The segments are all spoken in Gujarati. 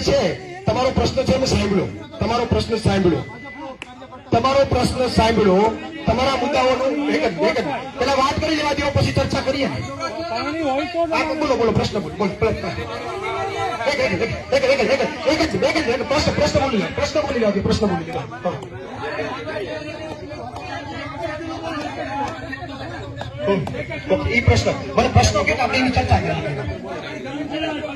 જે છે, તમારો પ્રશ્ન છે ને સાંભળો. તમારો પ્રશ્ન સાંભળો. તમારો પ્રશ્ન સાંભળો. તમારા મુદ્દાઓનું એક જ એક જ. પેલા વાત કરી લેવા દેવો પછી ચર્ચા કરીએ બોલો બોલો, પ્રશ્ન બોલો પ્રશ્ન પ્રશ્ન બોલી લે, પ્રશ્ન બોલી લેવા પ્રશ્ન બોલી લેવા એ પ્રશ્ન. મને પ્રશ્નો કેટલા એની ચર્ચા કરી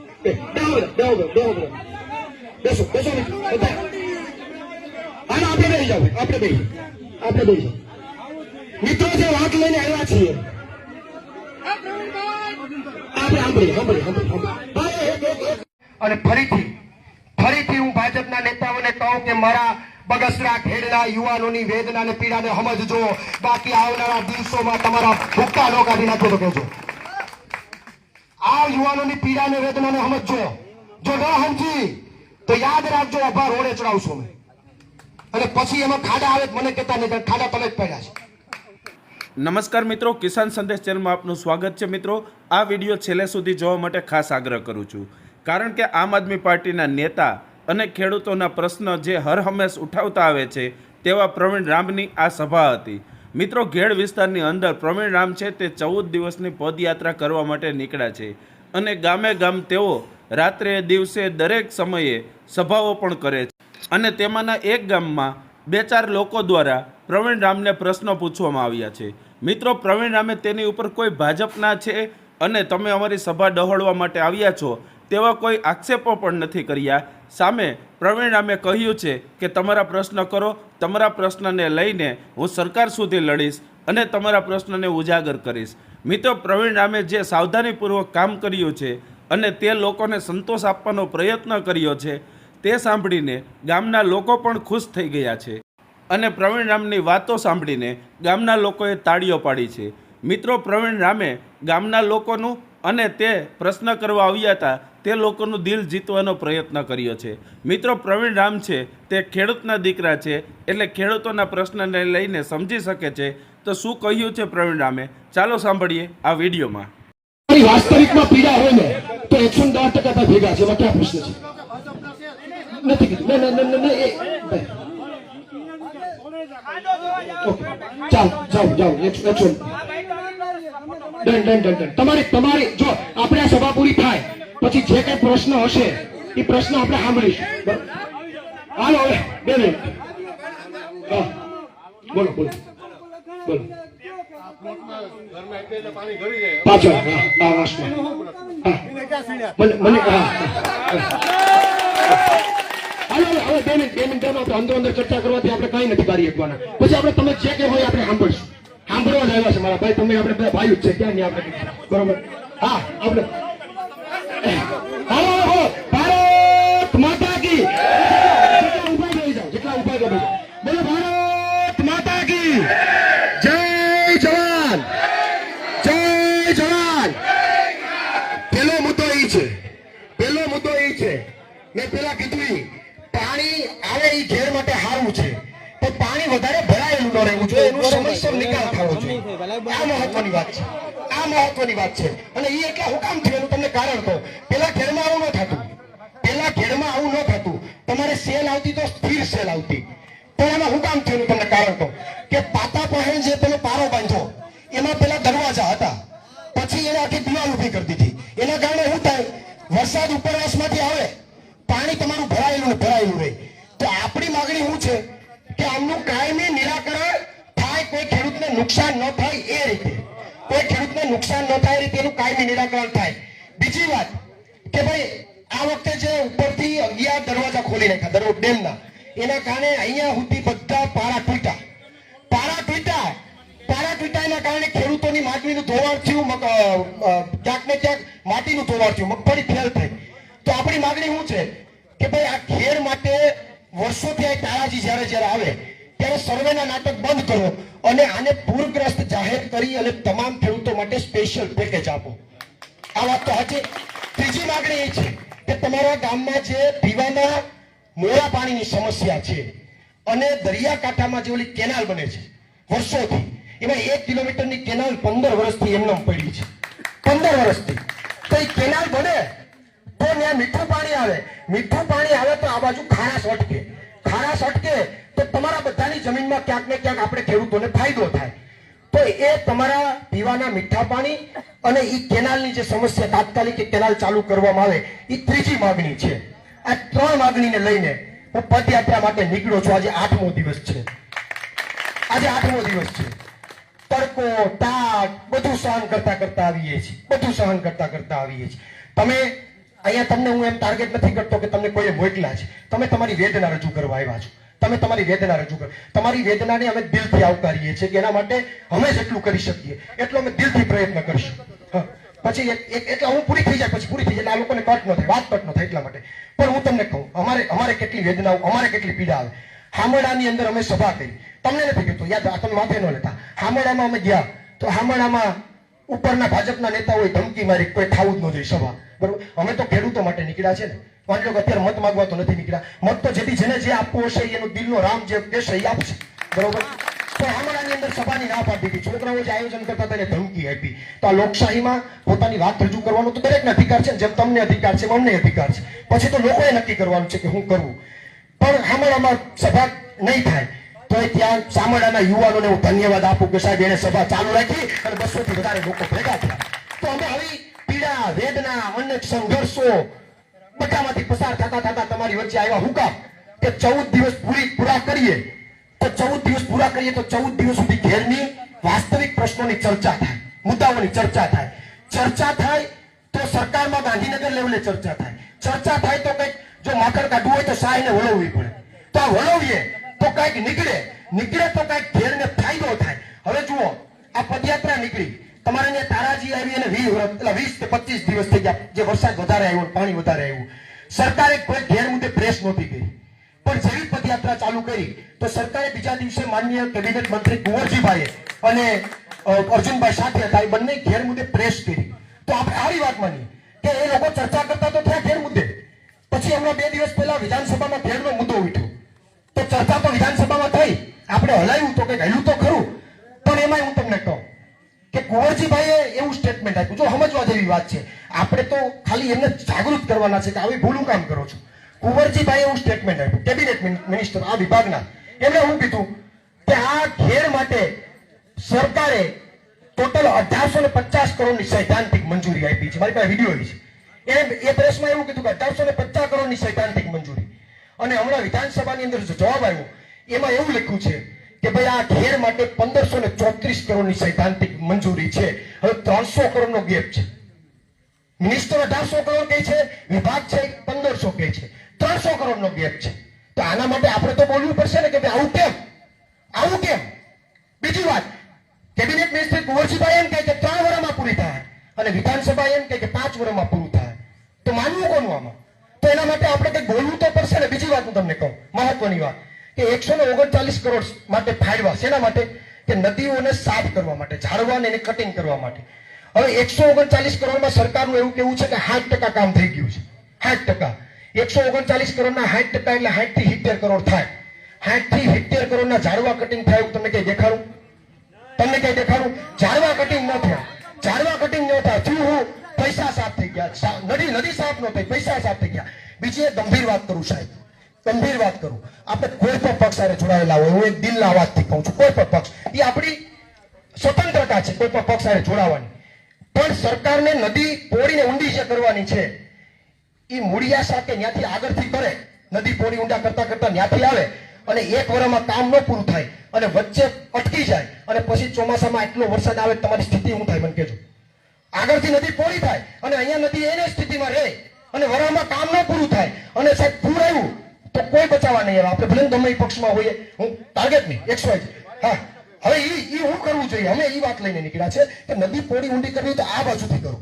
બેસો બેસો બધા આપણે બેસી જાવ આપણે બેસી આપણે બેસી જાવ મિત્રો જે વાત લઈને આવ્યા છીએ અને ફરીથી ફરીથી હું ભાજપના નેતાઓને કહું કે મારા બગસરા ખેડના યુવાનોની વેદના અને પીડાને સમજજો. બાકી આવનારા દિવસોમાં તમારા ભૂક્કા નો કાઢી નાખો તો કહેજો. આ યુવાનોની પીડા અને વેદનાને સમજો. જો ન સમજી, તો યાદ રાખજો અભા રોડે ચડાવશો અને પછી એમાં ખાડા આવે મને કહેતા નહીં ખાડા તમે જ પડ્યા છે. નમસ્કાર મિત્રો, કિસાન સંદેશ ચેનલમાં આપનું સ્વાગત છે. મિત્રો, આ વીડિયો છેલ્લે સુધી જોવા માટે ખાસ આગ્રહ કરું છું. કારણ કે આમ આદમી પાર્ટીના નેતા અને ખેડૂતોના પ્રશ્ન જે હર હંમેશ ઉઠાવતા આવે છે, તેવા પ્રવીણ રામની આ સભા હતી. મિત્રો, ઘેડ વિસ્તારની અંદર પ્રવીણ રામ છે તે ચૌદ દિવસની પદયાત્રા કરવા માટે નીકળ્યા છે અને ગામે ગામ તેઓ રાત્રે દિવસે દરેક સમયે સભાઓ પણ કરે છે. અને તેમાંના એક ગામમાં બે ચાર લોકો દ્વારા પ્રવીણ રામને પ્રશ્નો પૂછવામાં આવ્યા છે. મિત્રો, પ્રવીણ રામે તેની ઉપર કોઈ ભાજપના છે? અને તમે અમારી સભા ડહોળવા માટે આવ્યા છો? તેવા કોઈ આક્ષેપો પણ નથી કર્યા. સામે પ્રવીણ રામે કહ્યું છે કે, તમારા પ્રશ્ન કરો, તમારા પ્રશ્નને લઈને હું સરકાર સુધી લડીશ અને તમારા પ્રશ્નને ઉજાગર કરીશ. મિત્રો, પ્રવીણ રામે જે સાવધાનીપૂર્વક કામ કર્યું છે અને તે લોકોને સંતોષ આપવાનો પ્રયત્ન કર્યો છે, તે સાંભળીને ગામના લોકો પણ ખુશ થઈ ગયા છે. અને પ્રવીણ રામની વાતો સાંભળીને ગામના લોકોએ તાળીઓ પાડી છે. મિત્રો, પ્રવીણ રામે ગામના લોકોનું અને તે પ્રશ્ન કરવા આવ્યા હતા, તે લોકોનું દિલ જીતવાનો પ્રયત્ન કર્યો છે. મિત્રો, પ્રવીણ રામ છે, તે ખેડૂતના દીકરા છે, એટલે ખેડૂતોના પ્રશ્નને લઈને સમજી શકે છે. તો શું કહ્યું છે પ્રવીણ રામે? ચાલો સાંભળીએ આ વિડીયોમાં. વાસ્તવિકમાં પીડા હોય ને, તો એકસો દસ ટકા ભેગા છે. ક્યાં પ્રશ્ન છે? નથી. ઓકે. જાઓ જાઓ એકસો ડન ડન ડન ડન. તમારી તમારી, જો આપણે આ સભા પૂરી થાય, પછી જે કઈ પ્રશ્ન હશે, એ પ્રશ્ન આપણે સાંભળીશું. હાલો, હવે, બે મિનિટ. બોલો બોલો. બોલો. હાલો, હવે બે મિનિટ અંદર અંદર ચર્ચા કરવાથી આપણે કઈ નથી કરી શકવાના. પછી આપણે તમે જે કે હોય આપણે સાંભળશું. સાંભળવા જ આવ્યા છે મારા ભાઈ. તમે આપણે બધા ભાઈ જ છે. ક્યાં નહીં આપણે? બરોબર. હા, આપણે. મહત્વની વાત છે. અને એ એટલા હું કામ તમને કારણ કહું. પેલા ઘેરમાં આવું ન થતું. પેલા ઘેરમાં આવું ન થતું. તમારે સેલ આવતી તો સ્થિર સેલ આવતી. પણ એમાં હું કામ તમને કારણ કહું. કે પાતા પહેલ જે પેલો પારો બાંધો, એમાં પેલા દરવાજા હતા. પછી એને આખી દિવાલ ઊભી કરી દીધી. એના કારણે શું થાય? વરસાદ ઉપરવાસમાંથી આવે. પાણી તમારું ભરાયેલું ભરાયેલું રહે. માગણી શું છે? કે આમનું કાયમી નિરાકરણ થાય, કોઈ ખેડૂતને નુકસાન ન થાય એ રીતે. ખેડૂતને નુકસાન ન થાય તેનું કાયમી નિરાકરણ થાય. બીજી વાત કે ભાઈ, આ વખતે જે ઉપરથી અગિયાર દરવાજા ખોલી નાખ્યા દરરોજ ડેમના, એના કારણે અહીંયા સુધી બધા પારા તૂટ્યા. પારા તૂટ્યા. પારા તૂટ્યાના કારણે ખેડૂતોની માટીનું ધોવાણ થયું ક્યાંક ને ક્યાંક માટીનું ધોવાણ થયું, મગફળી ફેલ થઈ. તો આપણી માગણી શું છે? કે ભાઈ, આ ખેડ માટે વર્ષોથી આ તારાજી જ્યારે જ્યારે આવે ત્યારે સર્વેના નાટક બંધ કરો અને આને પૂરગ્રસ્ત જાહેર કરી અને તમામ ખેડૂતો માટે સ્પેશિયલ પેકેજ આપો. આ વાત તો હજી ત્રીજી માગણી એ છે કે તમારા ગામમાં જે પીવાના મોડા પાણીની સમસ્યા છે અને દરિયાકાંઠામાં જે ઓલી કેનાલ બને છે, વર્ષોથી, એમાં એક કિલોમીટરની કેનાલ પંદર વર્ષથી એમને પડી છે. પંદર વર્ષથી. તો એ કેનાલ બને તો ત્યાં મીઠું પાણી આવે. મીઠું પાણી આવે તો આ બાજુ ખારાશ અટકે ખારાશ અટકે તો તમારા બધાની જમીનમાં ક્યાંક ને ક્યાંક આપણે ખેડૂતોને ફાયદો થાય. તો એ તમારા પીવાના મીઠા પાણી અને એ કેનાલની જે સમસ્યા તાત્કાલિક કેનાલ ચાલુ કરવામાં આવે એ ત્રીજી માગણી છે. આ ત્રણ માગણીને લઈને હું પદયાત્રા માટે નીકળ્યો છું. આજે આઠમો દિવસ છે. આજે આઠમો દિવસ છે. તડકો તાક બધું સહન કરતા કરતા આવીએ છીએ. બધું સહન કરતા કરતા આવીએ છીએ. તમે, અહીંયા તમને હું એમ ટાર્ગેટ નથી કરતો કે તમને કોઈએ મોકલા છે. તમે તમારી વેદના રજૂ કરવા આવ્યા છો. તમે તમારી વેદના રજૂ કરો. તમારી વેદનાને અમે દિલથી આવકારીએ છીએ કે એના માટે અમે જેટલું કરી શકીએ. એટલો અમે દિલથી પ્રયત્ન કરશું પછી એટલે હું પૂરી થઈ જાય, પછી પૂરી થઈ જાય. આ લોકોને કટ ન થાય, વાત કટ ન થાય એટલા માટે. પણ હું તમને કહું, અમારે અમારે કેટલી વેદનાઓ, અમારે કેટલી પીડા આવે. હામડાની અંદર અમે સભા કરી. તમને નથી કહેતો યાદ તમે માથે ન લેતા. હામડામાં અમે ગયા. તો હામડામાં ઉપરના ભાજપના નેતાઓએ ધમકી મારી કોઈ ખાવું જ ન જોઈએ સભા. બરોબર? અમે તો ખેડૂતો માટે નીકળ્યા છે ને. માની લો અત્યારે મત માંગવા તો નથી નીકળ્યા. મત તો જેથી જેને જે આપવો હશે એનો દિલનો રામ જે એ આપશે. બરોબર? અંદર સભાની ના પાડી દીધી. છોકરાઓ જે આયોજન કરતા ધમકી આપી. તો આ લોકશાહીમાં પોતાની વાત રજૂ કરવાનો તો દરેકને અધિકાર છે જેમ તમને અધિકાર છે અમને અધિકાર છે. પછી તો લોકોએ નક્કી કરવાનું છે કે હું કરવું પણ હામડામાં સભા નહીં થાય. સામડાના યુવાનોને હું ધન્યવાદ આપું કે સાહેબ, એને સભા ચાલુ રાખી અને બસો થી વધારે લોકો ભેગા થયા. તો અમે આવી પીડા, વેદના અનેક સંઘર્ષો બધામાંથી પસાર થતા થતા તમારી વચ્ચે આવ્યા હુકમ કે ચૌદ દિવસ પૂરી પૂરા કરીએ. તો ચૌદ દિવસ પૂરા કરીએ તો ચૌદ દિવસ સુધી ઘેરની વાસ્તવિક પ્રશ્નોની ચર્ચા થાય, મુદ્દાઓની ચર્ચા થાય. ચર્ચા થાય તો સરકારમાં ગાંધીનગર લેવલે ચર્ચા થાય. ચર્ચા થાય તો કંઈક જો માખણ કાઢવું હોય તો સાહીને વળવવી પડે. તો આ કંઈક નીકળે નીકળે તો કંઈક ઘેરને ફાયદો થાય. હવે જુઓ, આ પદયાત્રા નીકળી. તમારે ત્યાં તારાજી આવી અને વીસ એટલે વીસ કે પચીસ દિવસ થઈ ગયા. જે વરસાદ વધારે આવ્યો, પાણી વધારે આવ્યું. સરકારે કોઈ ઘેર મુદ્દે પ્રેસ નહોતી કરી. પણ જેવી પદયાત્રા ચાલુ કરી, તો સરકારે બીજા દિવસે માનનીય કેબિનેટ મંત્રી કુંવરજીભાઈએ અને અર્જુનભાઈ સાથે હતા, એ બંને ઘેર મુદ્દે પ્રેસ કરી. તો આપણે આવી વાત માની કે એ લોકો ચર્ચા કરતા તો થયા ઘેર મુદ્દે. પછી હમણાં બે દિવસ પહેલા વિધાનસભામાં ઘેરનો મુદ્દો ઉઠ્યો. તો ચર્ચા તો વિધાનસભામાં થઈ. આપણે હલાવ્યું તો કંઈક, હલ્યું તો ખરું. પણ એમાં હું તમને કહું કે કુંવરજીભાઈએ એવું સ્ટેટમેન્ટ આપ્યું. જો સમજવા જેવી વાત છે. આપણે તો ખાલી એમને જાગૃત કરવાના છે કે આવી ભૂલું કામ કરો છો. કુંવરજીભાઈએ એવું સ્ટેટમેન્ટ આપ્યું. કેબિનેટ મિનિસ્ટર આ વિભાગના. એમણે હું કીધું? કે આ ઘેર માટે સરકારે ટોટલ અઢારસો ને પચાસ કરોડની સૈદ્ધાંતિક મંજૂરી આપી છે. મારી પાસે વીડિયો છે. એ પ્રેસમાં એવું કીધું કે અઢારસો ને પચાસ કરોડની સૈદ્ધાંતિક મંજૂરી. અને હમણાં વિધાનસભાની અંદર જવાબ આવ્યો, એમાં એવું લખ્યું છે કે ભાઈ આ ઘેર માટે પંદરસો ને ચોત્રીસ કરોડની સૈદ્ધાંતિક મંજૂરી છે. હવે ત્રણસો કરોડનો ગેપ છે. મિનિસ્ટર અઢારસો કરોડ કહે છે, વિભાગ છે પંદરસો કહે છે. ત્રણસો કરોડનો ગેપ છે. તો આના માટે આપણે તો બોલવું પડશે ને કે ભાઈ આવું કેમ? આવું કેમ? બીજી વાત, કેબિનેટ મિનિસ્ટર કુંવરજીભાઈ એમ કહે કે ત્રણ વર્ષમાં પૂરી થાય. અને વિધાનસભા એમ કહે કે પાંચ વર્ષમાં પૂરું થાય. તો માનવું કોનું આમાં? એના માટે આપણે કંઈક બોલવું તો પડશે ને? બીજી વાત હું તમને કહું, મહત્વની વાત કે એકસો ને ઓગણચાલીસ કરોડ માટે ફાળવા શેના માટે? કે નદીઓને સાફ કરવા માટે, ઝાડવાને એને કટિંગ કરવા માટે. હવે એકસો ઓગણચાલીસ કરોડમાં સરકારનું એવું કેવું છે કે સાઠ ટકા કામ થઈ ગયું છે. સાઠ ટકા. એકસો ઓગણચાલીસ કરોડના સાઠ ટકા એટલે સાઠથી સિત્તેર કરોડ થાય. સાઠથી સિત્તેર કરોડના ઝાડવા કટિંગ થાય એવું તમને કઈ દેખાડું? તમને કઈ દેખાડું? ઝાડવા કટિંગ ન થયા. ઝાડવા કટિંગ ન થયા. થયું હું પૈસા સાફ થઈ ગયા. નદી નદી સાફ ન થઈ. પૈસા સાફ થઈ ગયા. બીજી એક ગંભીર વાત કરું સાહેબ. ગંભીર વાત કરું. આપણે કોઈ પણ પક્ષ સાથે જોડાયેલા હોય, હું એક દિલના અવાજથી કહું છું, કોઈ પણ પક્ષ. એ આપણી સ્વતંત્રતા છે, કોઈ પણ પક્ષ સાથે જોડાવાની. પણ સરકારને નદી પોળીને ઊંડી જે કરવાની છે, એ મૂળિયા સાથે ત્યાંથી આગળથી કરે. નદી પોળી ઊંડા કરતા કરતા ત્યાંથી આવે અને એક વર્ષમાં કામ ન પૂરું થાય અને વચ્ચે અટકી જાય અને પછી ચોમાસામાં એટલો વરસાદ આવે તમારી સ્થિતિ શું થાય, મને કહેજો. આગળથી નદી પોળી થાય અને અહીંયા નદી એને સ્થિતિમાં રહે. અને વરામાં કામ ન પૂરું થાય. અને સાહેબ, પૂર આવ્યું, તો કોઈ બચાવવા નહીં આવે. આપણે ભલે ગમે પક્ષમાં હોઈએ. હું ટાર્ગેટ નહીં એક્સ વાય હા. હવે એ એ હું કરવું જોઈએ? અમે એ વાત લઈને નીકળ્યા છે કે નદી પોડી ઊંડી કરવી તો આ બાજુથી કરો.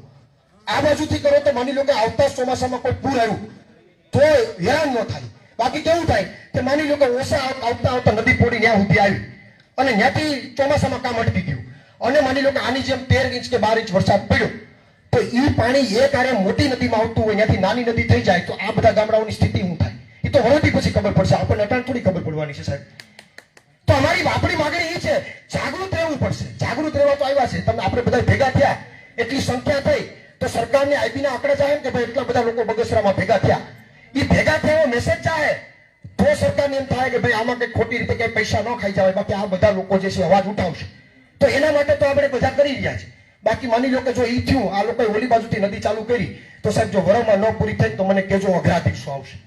આ બાજુથી કરો તો માની લો કે આવતા ચોમાસામાં કોઈ પૂર આવ્યું, તો હેરાન ન થાય. બાકી કેવું થાય કે માની લો કે ઓછા આવ- આવતા આવતા નદી પોડી ત્યાં સુધી આવી અને ત્યાંથી ચોમાસામાં કામ અટકી ગયું. અને માની લો કે આની જેમ તેર ઇંચ કે બાર ઇંચ વરસાદ પડ્યો. તો એ પાણી જે આરે મોટી નદીમાં આવતું હોય, ત્યાંથી નાની નદી થઈ જાય, તો આ બધા ગામડાઓની સ્થિતિ શું થાય? એ તો હવેથી પછી ખબર પડશે. આપણને અટાણ થોડી ખબર પડવાની છે, સાહેબ. તો અમારી આપણી માંગણી એ છે, જાગૃત રહેવું પડશે. જાગૃત રહેવા તો આવ્યા છે. તમે આપણે બધા ભેગા થયા, એટલી સંખ્યા થઈ, તો સરકારને આઈબીના આંકડા ચાહે કે ભાઈ એટલા બધા લોકો બગસરામાં ભેગા થયા. એ ભેગા થયા મેસેજ ચાહે તો સરકારને એમ થાય કે ભાઈ આમાં કંઈક ખોટી રીતે કંઈ પૈસા ન ખાઈ જાય બાકી આ બધા લોકો જે છે, અવાજ ઉઠાવશે. તો એના માટે તો આપણે બધા કરી રહ્યા છે બાકી માની લો કે જો ઈ થયું, આ લોકોએ ઓલી બાજુથી નદી ચાલુ કરી, તો સાહેબ જો વરમાં ન પૂરી થાય તો મને કેજો અઘરા દિવસો આવશે.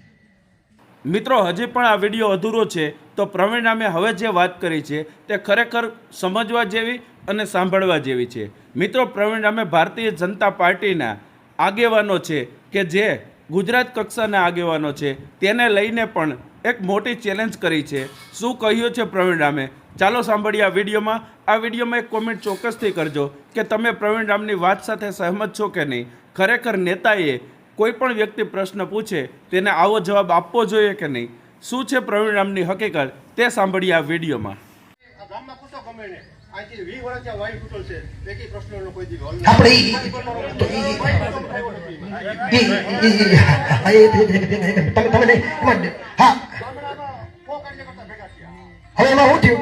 મિત્રો, હજી પણ આ વીડિયો અધૂરો છે, તો પ્રવીણ રામે હવે જે વાત કરી છે, તે ખરેખર સમજવા જેવી અને સાંભળવા જેવી છે. મિત્રો, પ્રવીણ રામે ભારતીય જનતા પાર્ટીના આગેવાનો છે કે જે ગુજરાત કક્ષાના આગેવાનો છે, તેને લઈને પણ એક મોટી ચેલેન્જ કરી છે. શું કહ્યું છે પ્રવીણ રામે? ચાલો સાંભળીએ આ વિડીયોમાં. આ વિડીયોમાં એક કોમેન્ટ ચોક્કસથી કરજો કે તમે પ્રવીણ રામની વાત સાથે સહમત છો કે નહીં. ખરેખર નેતાએ કોઈ પણ વ્યક્તિ પ્રશ્ન પૂછે તેને આવો જવાબ આપવો જોઈએ કે નહીં? શું છે પ્રવીણ રામની હકીકત? તે સાંભળીએ આ વિડીયોમાં. આ હવે એમાં થયું?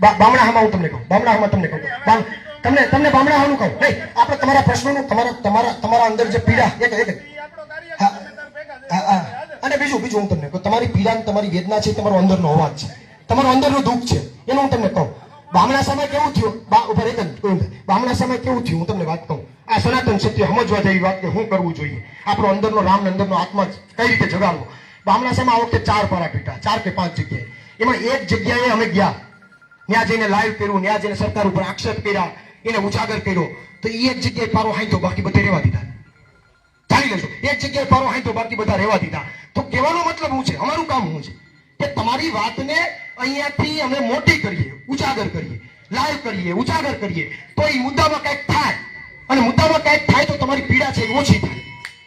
હમે હું તમને કહું બામણાહામાં તમને કહું. બામ- તમને તમને બામણાહાનું કહું. નહીં આપણે તમારા પ્રશ્નોનું તમારા તમારા તમારા અંદર જે પીડા એક. અને બીજું બીજું હું તમને કહું તમારી પીડા ને તમારી વેદના છે તમારો તમારો અંદરનો અવાજ છે. તમારો અંદરનું દુઃખ છે. એનું હું તમને કહું. બામણા સમય કેવું થયું? બા ઉપર એક બામણા સમય કેવું થયું? હું તમને વાત કહું. આ સનાતન સત્ય સમજવા જેવી વાત કે શું કરવું જોઈએ. આપણો અંદરનો રામ અંદર અંદરનો આત્મા કઈ રીતે જગાડવો? બામણા આ વખતે ચાર પારા પીટા, ચાર કે પાંચ જગ્યાએ. એમાં એક જગ્યાએ અમે ગયા. ત્યાં જઈને લાઈવ કર્યું, ત્યાં જઈને સરકાર ઉપર આક્ષેપ કર્યા, એને ઉજાગર કર્યો. તો એ એક જગ્યાએ પારો હાંધો બાકી બધે રહેવા દીધા. જાણી લેજો, એક જગ્યાએ પારો હાંધો બાકી બધા રહેવા દીધા. તો કહેવાનો મતલબ હું છે, અમારું કામ શું છે, કે તમારી વાતને અહીંયાથી અમે મોટી કરીએ, ઉજાગર કરીએ, લાઈવ કરીએ, ઉજાગર કરીએ. તો એ મુદ્દામાં કંઈક થાય. અને મુદ્દામાં કંઈક થાય તો તમારી પીડા છે એ ઓછી થાય.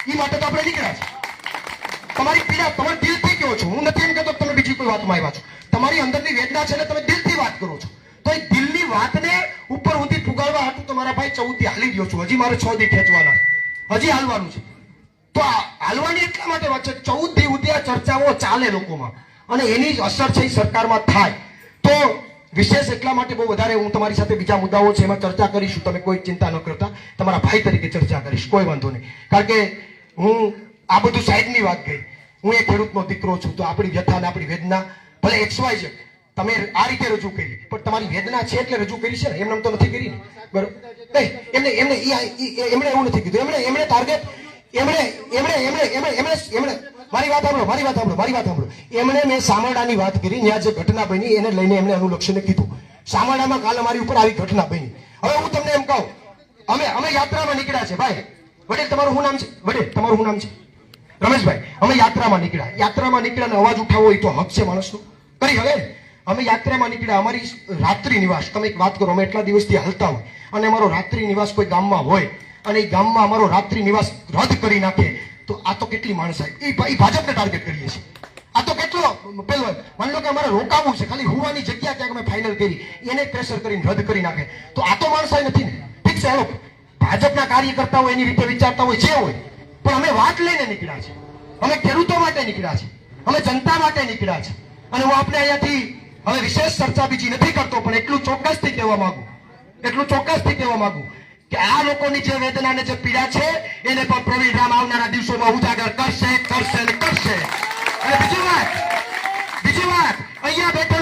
એ માટે તો આપણે નીકળ્યા છે તમારી પીડા તમે દિલથી કહો છો. હું નથી એમ કહેતો તમે બીજી કોઈ વાતમાં આવ્યા છો. તમારી અંદરની વેદના છે ને તમે દિલથી વાત કરો છો. તો એ દિલની વાતને ઉપર સુધી ફુગાડવા હતું તમારા ભાઈ ચૌદથી હાલી ગયો છું. હજી મારે છ દી ખેંચવાના હજી હાલવાનું છે. તો હાલવાની એટલા માટે વાત છે. ચૌદ દી સુધી આ ચર્ચાઓ ચાલે લોકોમાં. અને એની અસર છે એ સરકારમાં થાય. તો વિશેષ એટલા માટે બહુ વધારે હું તમારી સાથે બીજા મુદ્દાઓ છે એમાં ચર્ચા કરીશું. તમે કોઈ ચિંતા ન કરતા. તમારા ભાઈ તરીકે ચર્ચા કરીશ. કોઈ વાંધો નહીં. કારણ કે હું આ બધું સાઈડની વાત ગઈ હું એ ખેડૂતનો દીકરો છું, તો આપણી વ્યથા આપણી વેદના, ભલે એક્સ છે, તમે આ રીતે રજૂ કરી. પણ તમારી વેદના છે એટલે રજૂ કરી છે ને? એમને તો નથી કરી બરોબર. એમને એમને એમણે એવું નથી કીધું. એમણે એમણે ટાર્ગેટ એમણે એમણે એમણે એમણે એમણે એમણે, મારી વાત સાંભળો, મારી વાત સાંભળો, મારી વાત સાંભળો. એમણે મેં સામરડાની વાત કરી, ત્યાં જે ઘટના બની, એને લઈને એમણે અનુલક્ષીને કીધું. સામરડામાં કાલે મારી ઉપર આવી ઘટના બની. હવે હું તમને એમ કહું, અમે અમે યાત્રામાં નીકળ્યા છે, ભાઈ. વડીલ, તમારું શું નામ છે? વડીલ, તમારું શું નામ છે? રમેશભાઈ, અમે યાત્રામાં નીકળ્યા. યાત્રામાં નીકળ્યા અવાજ ઉઠાવવો એ તો હક છે માણસનો. કરી હવે. અમે યાત્રામાં નીકળ્યા. અમારી રાત્રિ નિવાસ. તમે એક વાત કરો, અમે એટલા દિવસથી હાલતા હોય. અને અમારો રાત્રિ નિવાસ કોઈ ગામમાં હોય અને એ ગામમાં અમારો રાત્રિ નિવાસ રદ કરી નાખે, તો આ તો કેટલી માણસ એ ભાજપને ટાર્ગેટ કરીએ છીએ. આ તો કેટલો, પેલો, માની લો કે અમારે રોકાવું છે. ખાલી હોવાની જગ્યા ક્યાંક અમે ફાઇનલ કરી, એને પ્રેશર કરીને રદ કરી નાખે. તો આ તો માણસાઈ નથી ને. ઠીક છે ભાજપના કાર્યકર્તા હોય એની રીતે વિચારતા હોય, જે હોય પણ અમે વાત લઈને નીકળ્યા છે અમે ખેડૂતો માટે નીકળ્યા છે અમે જનતા માટે નીકળ્યા છે અને હું આપણે અહીંયાથી હવે વિશેષ ચર્ચા બીજી નથી કરતો, પણ એટલું ચોક્કસથી કહેવા માંગુ. એટલું ચોક્કસથી કહેવા માંગુ કે આ લોકોની જે વેદના ને જે પીડા છે, એને પણ પ્રવીણ રામ આવનારા દિવસોમાં ઉજાગર કરશે કરશે ને કરશે. અને બીજી વાત બીજી વાત, અહીંયા બેઠેલો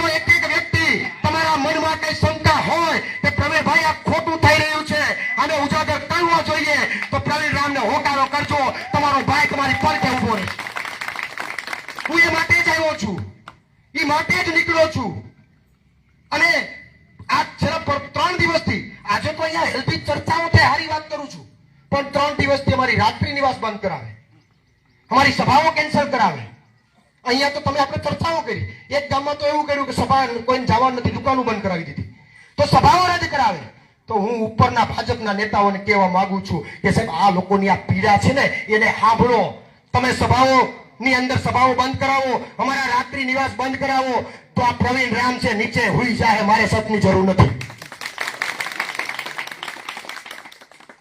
કોઈને જવાનું નથી, દુકાનો બંધ કરાવી દીધી. તો સભાવાળા જ કરાવે. તો હું ઉપરના ભાજપના નેતાઓને કહેવા માંગુ છું કે સાહેબ, આ લોકોની આ પીડા છે ને, એને સાંભળો. તમે સભાઓ ની અંદર સભાઓ બંધ કરાવો, અમારા રાત્રિ નિવાસ બંધ કરાવો. તો આ પ્રવીણ રામ છે, નીચે હુઈ જાય મારે સતની જરૂર નથી.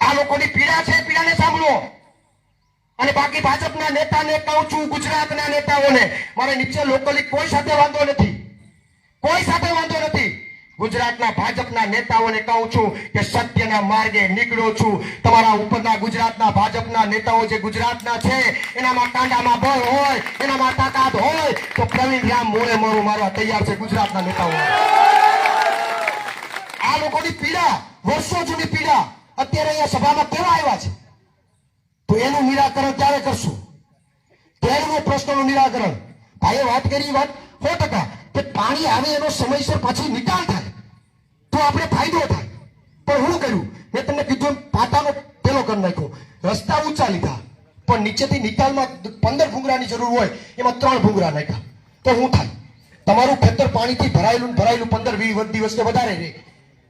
આ લોકોની પીડા છે, પીડાને સાંભળો. અને બાકી ભાજપના નેતાને કહું છું, ગુજરાતના નેતાઓને, મારે નીચે લોકલી કોઈ સાથે વાંધો નથી. કોઈ સાથે વાંધો નથી. ગુજરાતના ભાજપના નેતાઓને કહું છું કે સત્યના માર્ગે નીકળો છું. તમારા ઉપરના ગુજરાતના ભાજપના નેતાઓ જે ગુજરાતના છે, એનામાં કાંડામાં બળ હોય, એનામાં તાકાત હોય, તો પ્રવીણ રામ મોડે મોડું મારવા તૈયાર છે ગુજરાતના નેતાઓ આ લોકોની પીડા, વર્ષો જૂની પીડા, અત્યારે અહીંયા સભામાં કેવા આવ્યા છે? તો એનું નિરાકરણ ક્યારે કરશું? તેરમો પ્રશ્નનું નિરાકરણ. ભાઈએ વાત કરી, વાત સો ટકા. કે પાણી આવે એનો સમયસર પાછી નિકાલ થાય. તો આપણે ફાયદો થાય. પણ હું કર્યું મેં તમને કીધું પાટાનો પેલો કરી નાખ્યો. રસ્તા ઊંચા લીધા. પણ નીચેથી નિકાલમાં પંદર ભૂંગરાની જરૂર હોય, એમાં ત્રણ ભૂંગરા નાખ્યા. તો શું થાય? તમારું ખેતર પાણીથી ભરાયેલું ભરાયેલું પંદર વીસ દિવસ કે વધારે રહે.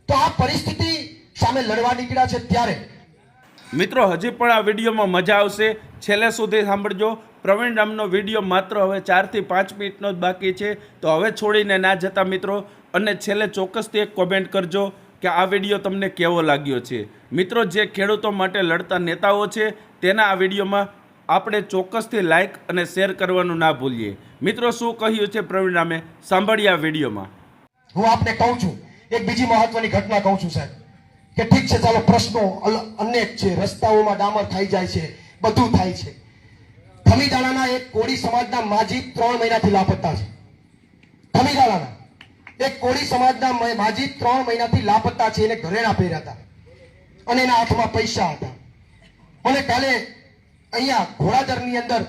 તો આ પરિસ્થિતિ સામે લડવા નીકળ્યા છે ત્યારે. મિત્રો, હજી પણ આ વિડીયોમાં મજા આવશે. છેલ્લે સુધી સાંભળજો. પ્રવીણ રામનો વીડિયો માત્ર હવે ચારથી પાંચ મિનિટનો જ બાકી છે. તો હવે છોડીને ના જતા મિત્રો, અને છેલ્લે ચોક્કસથી એક કોમેન્ટ કરજો કે આ વીડિયો તમને કેવો લાગ્યો છે. મિત્રો, જે ખેડૂતો માટે લડતા નેતાઓ છે, તેના આ વિડીયોમાં આપણે ચોક્કસથી લાઇક અને શેર કરવાનું ના ભૂલીએ. મિત્રો, શું કહ્યું છે પ્રવીણ રામે? સાંભળીએ આ વિડીયોમાં. હું આપને કહું છું, એક બીજી મહત્વની ઘટના કહું છું, સાહેબ. કે ઠીક છે, ચાલો પ્રશ્નો અનેક છે. રસ્તાઓમાં ડામર થઈ જાય છે. બધું થાય છે. ખમીદાણાના એક કોળી સમાજના માજી ત્રણ મહિનાથી લાપતા છે. ખમીદાણાના એક કોળી સમાજના માજી ત્રણ મહિનાથી લાપતા છે એને ઘરેણા પહેર્યા હતા. અને એના હાથમાં પૈસા હતા. મને કાલે અહીંયા ઘોડાદરની અંદર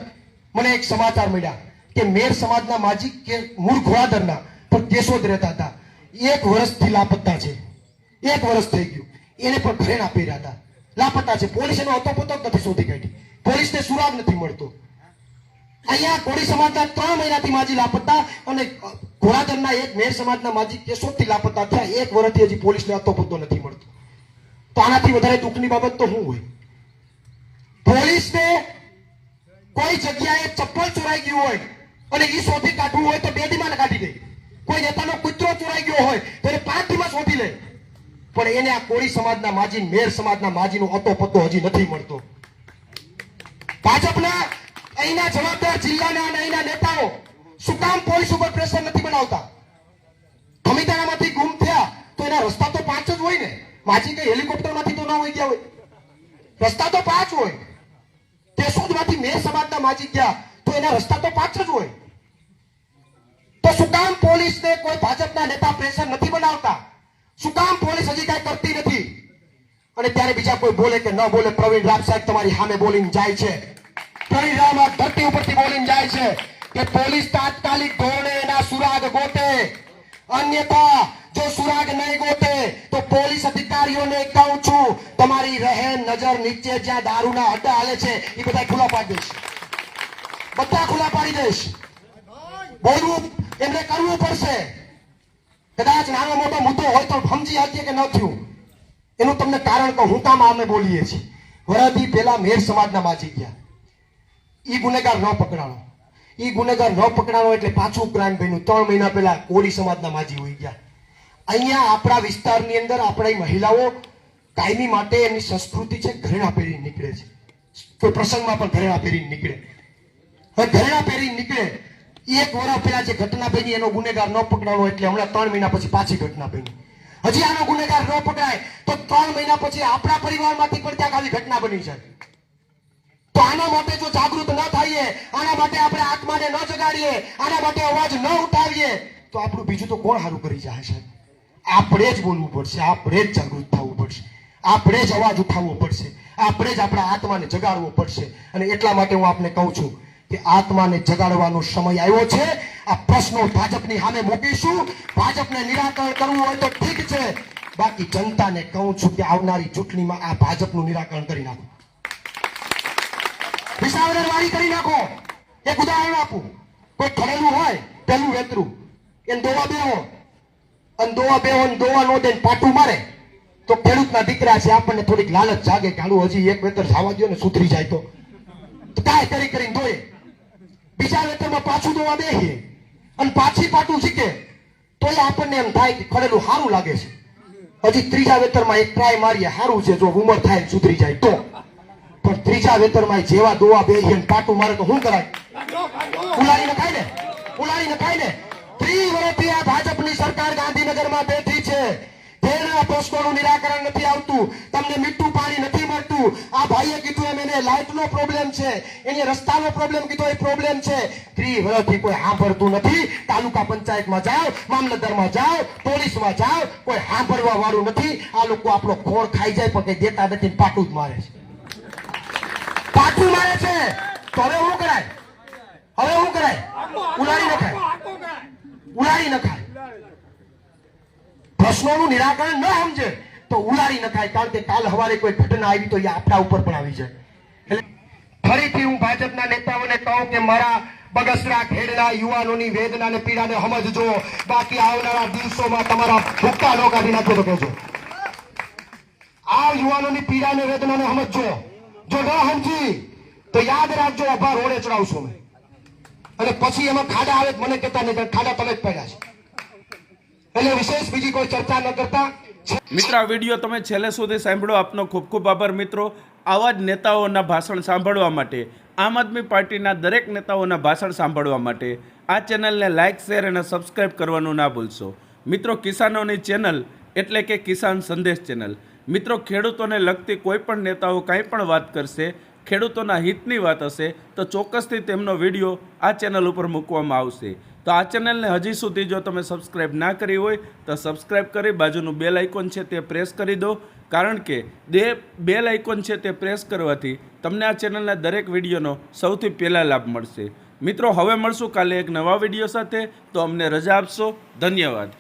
મને એક સમાચાર મળ્યા કે મેર સમાજના માજી કે, મૂળ ઘોડાદરના પણ કેશોદ રહેતા હતા. એક વર્ષથી લાપતા છે. એક વર્ષ થઈ ગયું. એને પણ ઘરેણા પહેર્યા હતા. લાપતા છે. પોલીસ એનો અતોપતો પોતો નથી શોધી કાઢી. પોલીસને સુરાગ નથી મળતો. અહીંયા કોળી સમાજના ત્રણ મહિનાથી માજી લાપતા અને ઘોડાદરના એક મેર સમાજના માજી કેશોદથી લાપતા થયા. એક વર્ષથી હજી પોલીસને અતોપતો નથી મળતો. તો આનાથી વધારે દુઃખની બાબત તો શું હોય? પોલીસને કોઈ જગ્યાએ ચપ્પલ ચોરાઈ ગયું હોય અને એ શોધી કાઢવું હોય તો બે દીમાં કાઢી દે. કોઈ નેતાનો કૂતરો ચોરાઈ ગયો હોય તો એને પાંચ દિવસ શોધી લે. પણ એને આ કોળી સમાજના માજી, મેર સમાજના માજીનો અતો પત્તો હજી નથી મળતો. ભાજપના અહીંના જવાબદાર જિલ્લાના અને અહીંના નેતાઓ શું કામ પોલીસ ઉપર પ્રેશર નથી બનાવતા? ખમીદાણામાંથી ગુમ થયા તો એના રસ્તા તો પાંચ જ હોય ને. માજી કઈ હેલિકોપ્ટરમાંથી તો ના હોય ગયા હોય. રસ્તા તો પાંચ હોય. કેશોદમાંથી મેર સમાજના માજી ગયા તો એના રસ્તા તો પાંચ જ હોય. તો શું કામ પોલીસને કોઈ ભાજપના નેતા પ્રેશર નથી બનાવતા? શું કામ પોલીસ હજી કાંઈ કરતી નથી? અને ત્યારે બીજા કોઈ બોલે કે ન બોલે, પ્રવીણ રામ સાહેબ તમારી સામે બોલીને જાય છે. પ્રવીણ રામ આ ધરતી ઉપરથી બોલીને જાય છે કે પોલીસ તાત્કાલિક ધોરણે એના સુરાગ ગોતે. અન્યથા, જો સુરાગ નહીં ગોતે, તો પોલીસ અધિકારીઓને કહું છું, તમારી રહેન નજર નીચે જ્યાં દારૂના અડ્ડા હાલે છે એ બધા ખુલ્લા પાડી દઈશ. બધા ખુલ્લા પાડી દઈશ. બોલવું, એમને કરવું પડશે. કદાચ નાનો મોટો મુદ્દો હોય તો સમજી શકીએ કે ન થયું. એનું તમને કારણ કહું, હું કામ અમે બોલીએ છીએ. વરાથી પેલા મેર સમાજના માજી ગયા. ઈ ગુનેગાર ન પકડાણો. એ ગુનેગાર ન પકડાણો એટલે પાછું ક્રાઇમ બન્યું. ત્રણ મહિના પહેલા કોળી સમાજના માજી હોઈ ગયા. અહીંયા આપણા વિસ્તારની અંદર આપણી મહિલાઓ કાયમી માટે એમની સંસ્કૃતિ છે, ઘરેણા પહેરીને નીકળે છે. કોઈ પ્રસંગમાં પણ ઘરેણા પહેરીને નીકળે. હવે ઘરેણા પહેરીને નીકળે એક વર્ષ પહેલા જે ઘટના બની, એનો ગુનેગાર ન પકડાણો એટલે હમણાં ત્રણ મહિના પછી પાછી ઘટના બની. હજી આનો ગુનેગાર ન પકડાય, તો ત્રણ મહિના પછી આપણા પરિવારમાંથી પણ ક્યાંક આવી ઘટના બની છે તો આના માટે જો જાગૃત ન થઈએ, આના માટે આપણે આત્માને ન જગાડીએ, આના માટે અવાજ ન ઉઠાવીએ, તો આપણું બીજું તો કોણ સારું કરી જાય સાહેબ? આપણે જ બોલવું પડશે, આપણે જ જાગૃત થવું પડશે, આપણે જ અવાજ ઉઠાવવો પડશે, આપણે જ આપણા આત્માને જગાડવો પડશે. અને એટલા માટે હું આપને કહું છું કે આત્માને જગાડવાનો સમય આવ્યો છે. આ પ્રશ્નો ભાજપની સામે મૂકીશું. ભાજપને નિરાકરણ કરવું હોય તો ઠીક છે. બાકી જનતાને કહું છું કે આવનારી ચૂંટણીમાં આ ભાજપનું નિરાકરણ કરી નાખો. વિસાવદર કરી નાખો. એક ઉદાહરણ આપું. કોઈ ખડેલું હોય પેલું વેતરું. એને દોવા બેહો. અને દોવા બેહો અને દોવા નો દે પાટું મારે. તો ખેડૂતના દીકરા છે, આપણને થોડીક લાલચ જાગે કે હાલું હજી એક વેતર જવા દો ને સુધરી જાય તો. કાંઈ કરી કરીને દોએ બીજા વેતરમાં પાછું દોવા બેહીએ અને પાછી પાટું શીખે. તો એ આપણને એમ થાય કે ખડેલું સારું લાગે છે. હજી ત્રીજા વેતરમાં એક ટ્રાય મારીએ સારું છે, જો ઉંમર થાય સુધરી જાય તો. પણ ત્રીજા વેતરમાં જેવા દોવા બેહીએ ને પાટું મારે તો શું કરાય? ઉલાડીને નખાય ને ઉલાડીને નખાય ને. ત્રી વર્ષથી આ ભાજપની સરકાર ગાંધીનગરમાં બેઠી છે. જેના પ્રશ્નોનું નિરાકરણ નથી આવતું. તમને મીઠું પાણી નથી મળતું. આ ભાઈએ કીધું એમ એને લાઇટનો પ્રોબ્લેમ છે. એને રસ્તાનો પ્રોબ્લેમ કીધો એ પ્રોબ્લેમ છે. ત્રી વર્ષથી કોઈ સાંભળતું નથી. તાલુકા પંચાયતમાં જાઓ મામલતદારમાં જાઓ પોલીસમાં જાઓ કોઈ સાંભળવા વાળું નથી. આ લોકો આપણો ખોળ ખાઈ જાય પણ કંઈ દેતા નથી પાટું જ મારે છે. પાટું મારે છે. તો હવે શું કરાય? હવે શું કરાય? ઉલાડી નખાય. ઉલાડી નખાય. પ્રશ્નોનું નિરાકરણ ન સમજે, તો ઉલાડી નખાય કારણ કે કાલ હવારે કોઈ ઘટના આવી તો એ આપણા ઉપર પણ આવી જાય. એટલે ફરીથી હું ભાજપના નેતાઓને કહું કે મારા બગસરા ખેડના યુવાનોની વેદના અને પીડાને સમજજો. બાકી આવનારા દિવસોમાં તમારા ભૂક્કા નો કાઢી નાખો તો કહેજો. આ યુવાનોની પીડા અને વેદનાને સમજજો. જો ન સમજી, તો યાદ રાખજો, અભાર રોડે ચડાવશો અમે. અને પછી એમાં ખાડા આવે મને કહેતા નહીં ખાડા તમે જ પડ્યા છે. એટલે વિશેષ બીજી કોઈ ચર્ચા ન કરતા. મિત્રો, આ વીડિયો તમે છેલ્લે સુધી સાંભળો. આપનો ખૂબ ખૂબ આભાર મિત્રો. આવા જ નેતાઓના ભાષણ સાંભળવા માટે, આમ આદમી પાર્ટીના દરેક નેતાઓના ભાષણ સાંભળવા માટે આ ચેનલને લાઇક શેર અને સબસ્ક્રાઇબ કરવાનું ના ભૂલશો. મિત્રો, કિસાનોની ચેનલ એટલે કે કિસાન સંદેશ ચેનલ. મિત્રો, ખેડૂતોને લગતી કોઈ પણ નેતાઓ કાંઈ પણ વાત કરશે, ખેડૂતોના હિતની વાત હશે, તો ચોક્કસથી તેમનો વીડિયો આ ચેનલ ઉપર મૂકવામાં આવશે. તો આ ચેનલને હજી સુધી જો તમે સબસ્ક્રાઇબ ના કરી હોય, તો સબસ્ક્રાઇબ કરી બાજુનું બેલ આઇકોન છે તે પ્રેસ કરી દો. કારણ કે બે બેલ આઇકોન છે તે પ્રેસ કરવાથી તમને આ ચેનલના દરેક વિડીયોનો સૌથી પહેલાં લાભ મળશે. મિત્રો, હવે મળશું કાલે એક નવા વીડિયો સાથે. તો અમને રજા આપશો. ધન્યવાદ.